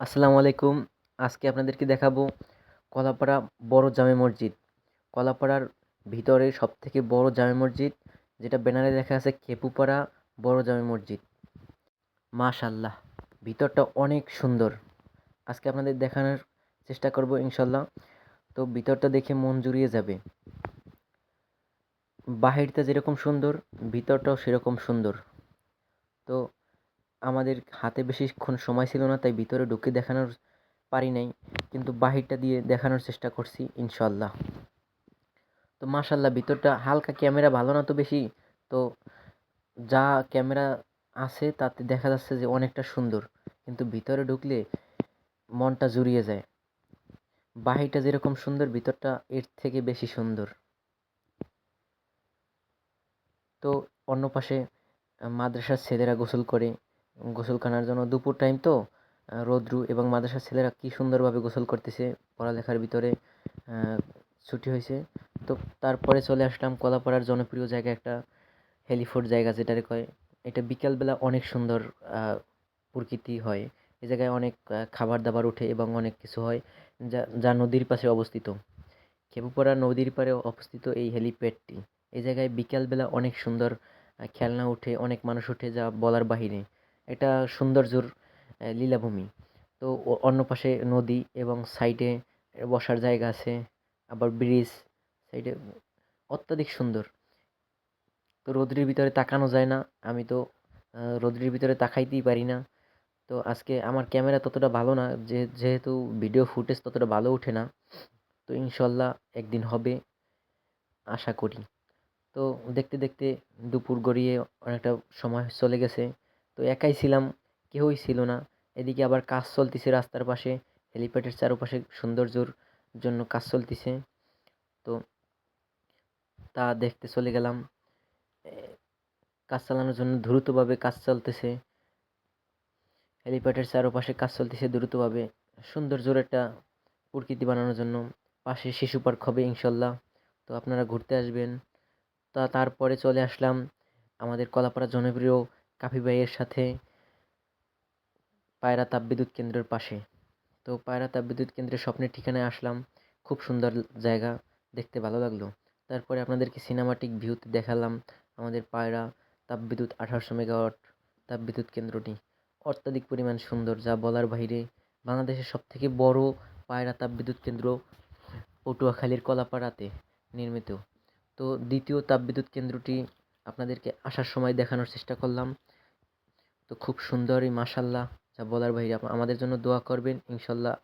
আসসালামু আলাইকুম। আজকে আপনাদেরকে দেখাবো কলাপাড়া বড় জামে মসজিদ। কলাপাড়ার ভিতরে সবথেকে বড় জামে মসজিদ, যেটা ব্যানারে লেখা আছে খেপুপাড়া বড় জামে মসজিদ। মাশাল্লাহ ভিতরটা অনেক সুন্দর। আজকে আপনাদের দেখানোর চেষ্টা করব ইনশাল্লাহ তো ভিতরটা দেখে মন জুড়িয়ে যাবে। বাহিরটা যেরকম সুন্দর, ভিতরটাও সেরকম সুন্দর। তো আমাদের হাতে বেশিক্ষণ সময় ছিল না, তাই ভিতরে ঢুকে দেখানোর পারি নাই। কিন্তু বাহিরটা দিয়ে দেখানোর চেষ্টা করছি ইনশাল্লাহ তো মাশাল্লাহ ভিতরটা হালকা ক্যামেরা ভালো না তো বেশি? তো যা ক্যামেরা আছে, তাতে দেখা যাচ্ছে যে অনেকটা সুন্দর। কিন্তু ভিতরে ঢুকলে মনটা জুড়িয়ে যায়। বাহিরটা যেরকম সুন্দর, ভিতরটা এর থেকে বেশি সুন্দর। তো অন্য পাশে মাদ্রাসার ছেলেরা গোসল করে গোসলখানার জন্য দুপুর টাইম তো রৌদ্রু এবং মাদ্রাসার ছেলেরা কী সুন্দরভাবে গোসল করতেছে, পড়ালেখার ভিতরে ছুটি হয়েছে। তো তারপরে চলে আসলাম কলাপাড়ার জনপ্রিয় জায়গা একটা, হেলিফোর্ট জায়গা যেটারে কয়, এটা বিকালবেলা অনেক সুন্দর প্রকৃতি হয়। এ জায়গায় অনেক খাবার দাবার ওঠে এবং অনেক কিছু হয় যা যা নদীর পাশে অবস্থিত। খেপুপাড়া নদীর পাড়ে অবস্থিত এই হেলিপ্যাডটি। এই জায়গায় বিকালবেলা অনেক সুন্দর খেলনা ওঠে অনেক মানুষ ওঠে যা বলার বাহিরে। এটা সৌন্দর্যর লীলাভূমি। তো অন্য পাশে নদী এবং সাইডে বসার জায়গা আছে, আবার ব্রিজ সাইডে অত্যাধিক সুন্দর। তো রোদ্রির ভিতরে তাকানো যায় না, আমি তো রোদ্রির ভিতরে তাকাইতেই পারি না। তো আজকে আমার ক্যামেরা ততটা ভালো না, যে, যেহেতু ভিডিও ফুটেজ ততটা ভালো ওঠে না, তো ইনশাল্লাহ একদিন হবে, আশা করি। তো দেখতে দেখতে দুপুর গড়িয়ে অনেকটা সময় চলে গেছে। তো একাই ছিলাম, কেউই ছিল না। এদিকে আবার কাজ চলতেছে রাস্তার পাশে, হেলিপ্যাডের চারপাশে সৌন্দর্যর জন্য কাজ চলতেছে। তো তা দেখতে চলে গেলাম। কাজ চালানোর জন্য দ্রুতভাবে কাজ চলতেছে। হেলিপ্যাডের চারপাশে কাজ চলতেছে দ্রুতভাবে। সৌন্দর্যর একটা প্রকৃতি বানানোর জন্য পাশে শিশু পার্ক হবে ইনশাল্লাহ। তো আপনারা ঘুরতে আসবেন। তা তারপরে চলে আসলাম আমাদের কলাপাড়া জনপ্রিয় কাফি ভাইয়ের সাথে পায়রা তাপবিদ্যুৎ কেন্দ্রের পাশে। তো পায়রা তাপবিদ্যুৎ কেন্দ্রের স্বপ্নের ঠিকানায় আসলাম। খুব সুন্দর জায়গা, দেখতে ভালো লাগল। তারপরে আপনাদেরকে সিনেমাটিক ভিউতে দেখালাম আমাদের পায়রা তাপবিদ্যুৎ আঠারোশো মেগাওয়াট তাপবিদ্যুৎ কেন্দ্রটি। অত্যাধিক পরিমাণ সুন্দর, যা বলার বাইরে বাংলাদেশের সবথেকে বড় পায়রা তাপবিদ্যুৎ কেন্দ্র পটুয়াখালীর কলাপাড়াতে নির্মিত। তো দ্বিতীয় তাপবিদ্যুৎ কেন্দ্রটি আপনাদেরকে আসার সময় দেখানোর চেষ্টা করলাম। তো খুব সুন্দরই মাসাল্লাহ যা বলার ভাই আমাদের জন্য দোয়া করবেন ইনশাল্লাহ